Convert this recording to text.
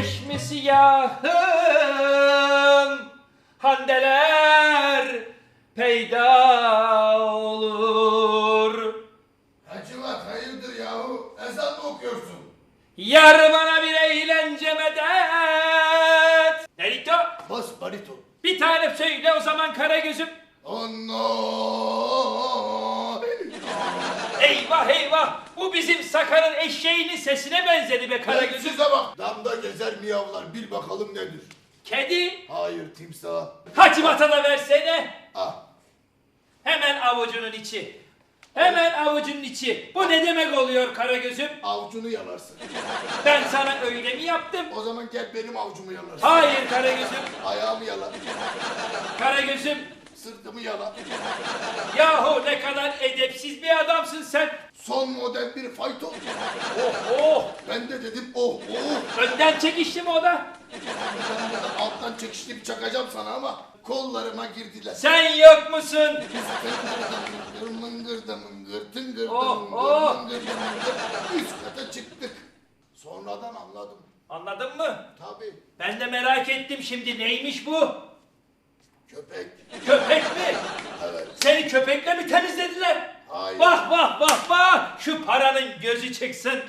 mi siyahım Handeler peyda olur Hacivat hayırdır yahu? Ezan mı okuyorsun? Yar bana bir eğlence medet Nerito Bas barito. bir tane söyle o zaman Karagöz'üm Anno. Eyvah eyvah bu bizim Sakar'ın eşeğinin sesine benzedi be Karagöz'üm Size bak. Damda miyavlar. Bil bakalım nedir? Kedi Hayır timsah. Hacimata da versene Ah. Hemen avucunun içi. Hemen avucunun içi. Bu ne demek oluyor Karagöz'üm? Avucunu yalarsın. Ben sana öyle mi yaptım? O zaman gel benim avucumu yalarsın. Hayır Karagöz'üm. Ayağımı yala. Karagöz'üm. Sırtımı yala. Yahu ne kadar edepsiz bir adamsın sen. Son model bir fayton. Oh oh. De dedim oh oh. Önden çekişti mi o da? Alttan çekiştirip çakacağım sana ama kollarıma girdiler. Sen yok musun? Mıngır mıngır da mıngır tıngır da Oh, mıngır oh. mıngır da mıngır. Üst kata çıktık. Sonradan anladım. Anladın mı? Tabii Ben de merak ettim şimdi neymiş bu? köpek. Köpek mi? Evet. Seni köpekle mi temizlediler? Hayır. Vah vah vah vah! Şu paranın gözü çıksın.